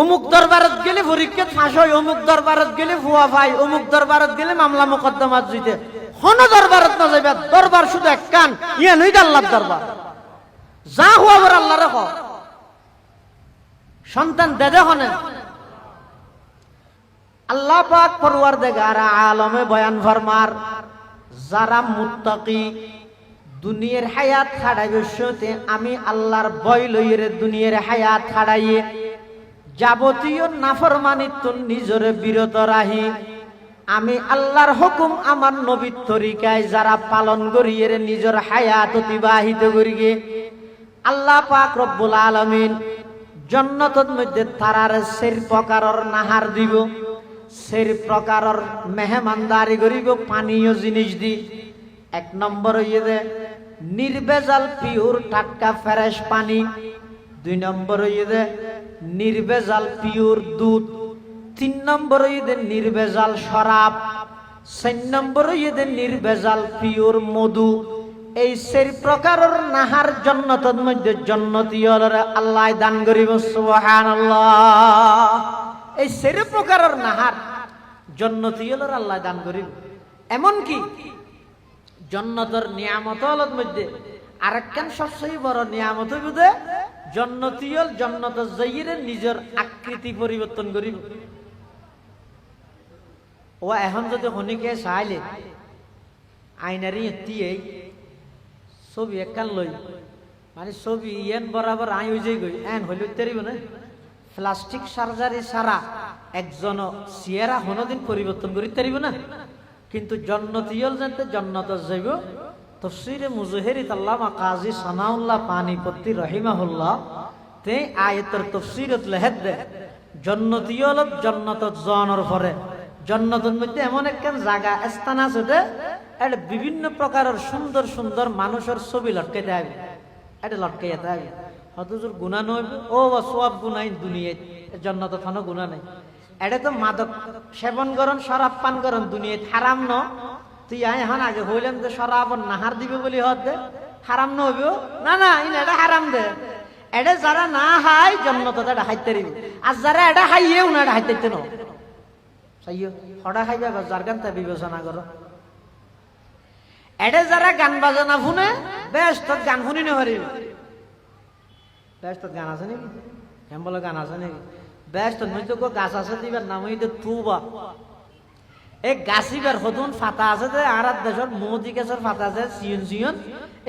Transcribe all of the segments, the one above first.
অমুক দরবারত গেলে পরীক্ষা ফাঁস হয়, অমুক দরবারত গেলে ফুয়া ভাই অমুক দরবারত গেলে মামলা মোকদ্দমা জিতে হন দরবারত না যাইবা দরবার শুধু এক কান ইয়ে নই আল্লাহর দরবার। যা হুয়া বর আল্লাহ রেখ সন্তান দেদে হনে। আল্লাহ পাক পরওয়ার দেগার আলমে বয়ান ফরমার, যারা মুত্তাকি, দুনিয়ার হায়াত খাড়াই বসতে আমি আল্লাহর বয় লইরে দুনিয়ার হায়াত খাড়াইয়ে যাবতীয় নাফরমানিত্ব নিজরে বিরত রাহি। আমি আল্লাহর হুকুম আমার নবীর তরিকায় যারা পালন করিয়ে নিজের হায়াত অতিবাহিত করিয়ে আল্লাহ পাক রব্বুল আলমিন জন্নতর মধ্যে তারার সের প্রকারর নাহার দিব, সের প্রকারর মেহমানদারি করিব, পানীয় জিনিস দি। এক নম্বর ইয়ে দে, নির্বেজাল পিওর টাটকা ফ্রেশ পানি। দুই নম্বর ইয়ে দে নির্বেজাল পিওর দুধ। তিন নম্বর ইয়ে নির্বেজাল শরাব। চার নম্বর ইয়ে নির্বেজাল পিওর মধু। এই সেই প্রকারের নাহার জন্নতর মধ্যে জন্নতীয়রে আল্লাহ দান করিব, সুবহানাল্লাহ। এই সেই প্রকারের নাহার জন্নতীয়র আল্লাহ দান করিব। এমন কি জন্নতর নিয়ামতর মধ্যে আরেকখান সবচেয়ে বড় নিয়ামত বুঝে জন্নতীয়ল জন্নত জয়ীরে নিজের আকৃতি পরিবর্তন করিব। ও এখন যদি হনিকে চাইলে, আইনারি এতিয়ে ছবি একখান লই মানে ছবি ইয়েন বরাবর আই হয়ে যাই গই এন হইল তেরিব না। প্লাস্টিক সার্জারি সারা একজন সিয়েরা হনদিন পরিবর্তন করি তারিব না। কিন্তু জন্নতিয়ল জানতে জন্নত যাইব তফসিরে মুজহেরি তাল্লামা কাজী সানাউল্লাহ পানিপত্তি রহিমাহুল্লাহ, তে আয়তের তফসিরত লেহেদ দে জন্নতিয়ল জন্নত জনের পরে। জন্নতের মধ্যে এমন একখান জায়গা স্থান আছে যে এটা বিভিন্ন প্রকারের সুন্দর সুন্দর মানুষের ছবি লটকে দেয় এটা লটকে যেতে হবে হতজুর গুণা নয় ও বা সব গুণাই দুনিয়ায় জন্নত থানো গুণা নাই। এটা তো মাদক সেবন করন, শরাব পান করন দুনিয়ায়, হারাম ন তুই আয় এখন আগে হইলেন যে শরাব নাহার দিবে বলি হত দে। হারাম ন হইব? না না, ইন এটা হারাম দে। এটা যারা না হাই জন্নত এটা হাইতে দিবে আর যারা এটা হাইয়েও না, এটা হাইতে ন। সাইও হড়া খাইবা যার গান তা বিবেচনা করো। এডে যারা গান বাজনা শুনে বেশ তোর গান শুনি নহারিব বেশ তোর গান আছে নাকি? কেম বলে গান আছে নাকি? বেশ তোর তো গাছ আছে দিবার নাম হইতে তুবা। এই গাছিবার হতুন ফাতা আছে যে, আর দেশের মোদি গাছের ফাতা আছে সিয়ন সিয়ন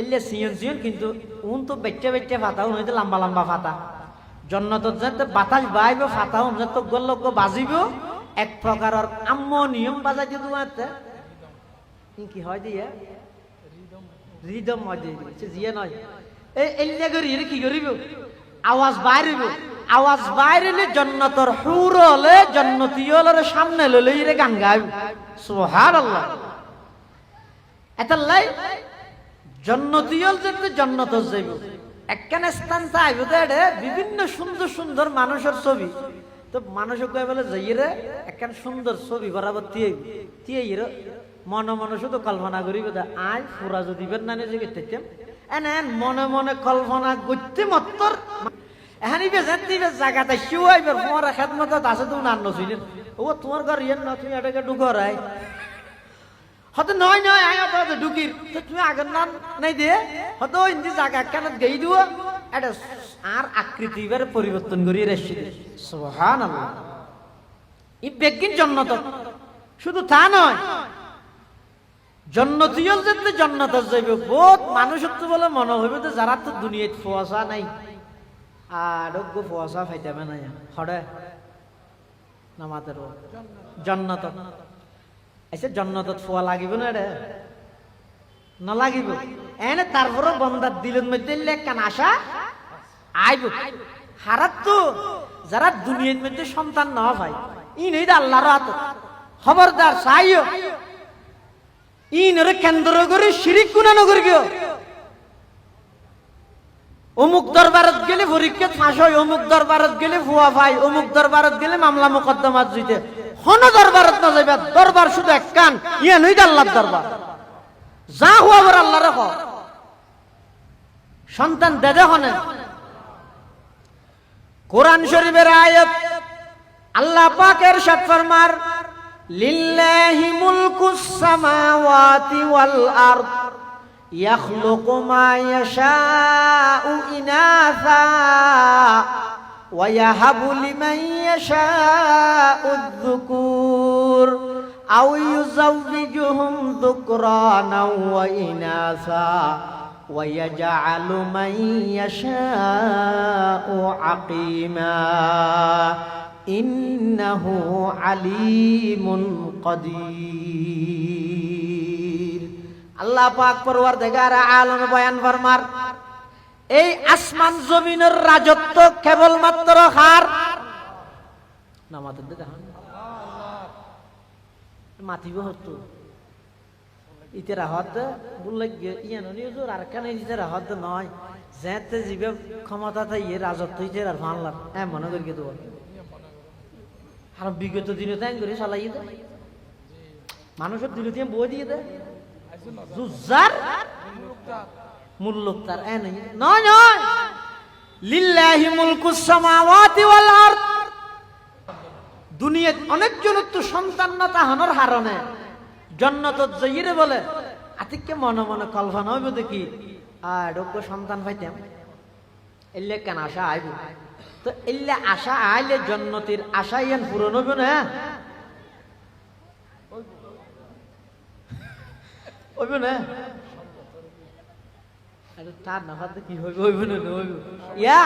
এলে সিয়ন সিয়ন কিন্তু উন তো বেটে বেটে ফাতা উন হইতে লম্বা লম্বা ফাতা জন্নতত যাতে বাতাস বাইব ফাতা উন তো গল্ল বাজিব, এক প্রকারের আম্ম নিয়ম বাজাই তোমার কি হয় দিয়ে? রিদম হয় দিয়ে জিয়ে নয় এই এলিয়া করি কি করিব আওয়াজ বাইরিব আওয়াজ বাইরিলে জন্নতর হুর হলে জন্নতীয়লের সামনে লইলে ইরে গান গাইব। বিভিন্ন সুন্দর সুন্দর মানুষের ছবি। তো মানুষ কয়ে বলে একখান সুন্দর ছবি বরাবর মনে মনে শুধু কল্পনা করি বোধ আয় ফুরা যদি না নিজে মনে মনে কল্পনা করতে মত্তর। বেশ এত বেশ জায়গাতে খেদমত আছে তো না ও তোমার ঘর ইয়েন না, তুমি এটাকে ঢুকর আয় হয়তো নয় নয়, আয় তো ঢুকির তুমি আগের নাম নাই দিয়ে হয়তো ইন্দি জায়গা কেন গেই দিও এটা আর আকৃতি এবার পরিবর্তন করি রেসি সোহান ই বেগিন জন্নত। শুধু তা নয় জন্নতিয়ল যেতে জন্নত যাইবে। বহুত মানুষের তো বলে মনে হইবে তো যারা তো দুনিয়াত ফুয়াশা নাই। আর ফুয়াশা ফাইতাবে না হরে। নামাতের জন্নত এসে জন্নতত ফুয়া লাগিব না রে। নালাগিব। এনে তারপরে বন্দার দিলের মধ্যে কান আশা আইব। হারাত তো যারা দুনিয়ার মধ্যে সন্তান না ভাই ই নেই আল্লাহর হাত। খবরদার চাইও ইনরে কেন্দ্র করে শিরিক গুণা নগর গিয়ে। অমুক দরবারত গেলে পরীক্ষা ফাঁস হয়, অমুক দরবারত গেলে ভুয়া ভাই, অমুক দরবারত গেলে মামলা মোকদ্দমা জিতে। হন দরবারত না যাইবা, দরবার শুধু এক কান ইয়ে নই দরবার। যা বর আল্লাহ সন্তান দেদে হনে। কোরআন শরীফের আয়াত, আল্লাহ পাকের সাত ফরমার, লিল্লাহি মুলকুস সামাওয়াতি ওয়াল আরদ। يخلق ما يشاء إناثا ويهب لمن يشاء الذكور أو يزوجهم ذكرانا وإناثا ويجعل من يشاء عقيما إنه عليم قدير আল্লাহ পাক পরওয়ার দেগার আলম বয়ান ফরমার, এই আসমান জমিনের রাজত্ব কেবলমাত্র হার? নামাতের দিকে মাতিব হতো। ইতেরা হদ বললে ইয়ে হুজুর, আর কেন ইতেরা হদ নয়? যেতে জিবে ক্ষমতা ইয়ে রাজত্ব ইতে আর ভাঙলাম হ্যাঁ মনে করি দেবো। আর বিগত দিনে তাই করে চালাই মানুষের দিনে দিয়ে বই দিয়ে দেয়। জুজার মূল্য তার নয় নয় লিল্লাহি সামাওয়াতি ওয়াল আরদ দুনিয়াত অনেক সন্তান না তাহানোর হারণে। জন্নত বলে। আতিককে মনে মনে কল্পনা হইব দেখি। আর যোগ্য সন্তান পাইতাম। এলে কেন আশা আইব? তো এলে আশা আইলে জন্নতির আশা ইয়ান পূরণ হইব না। হইব না আরে তার না কি হইব? হইব না হইব ইয়া!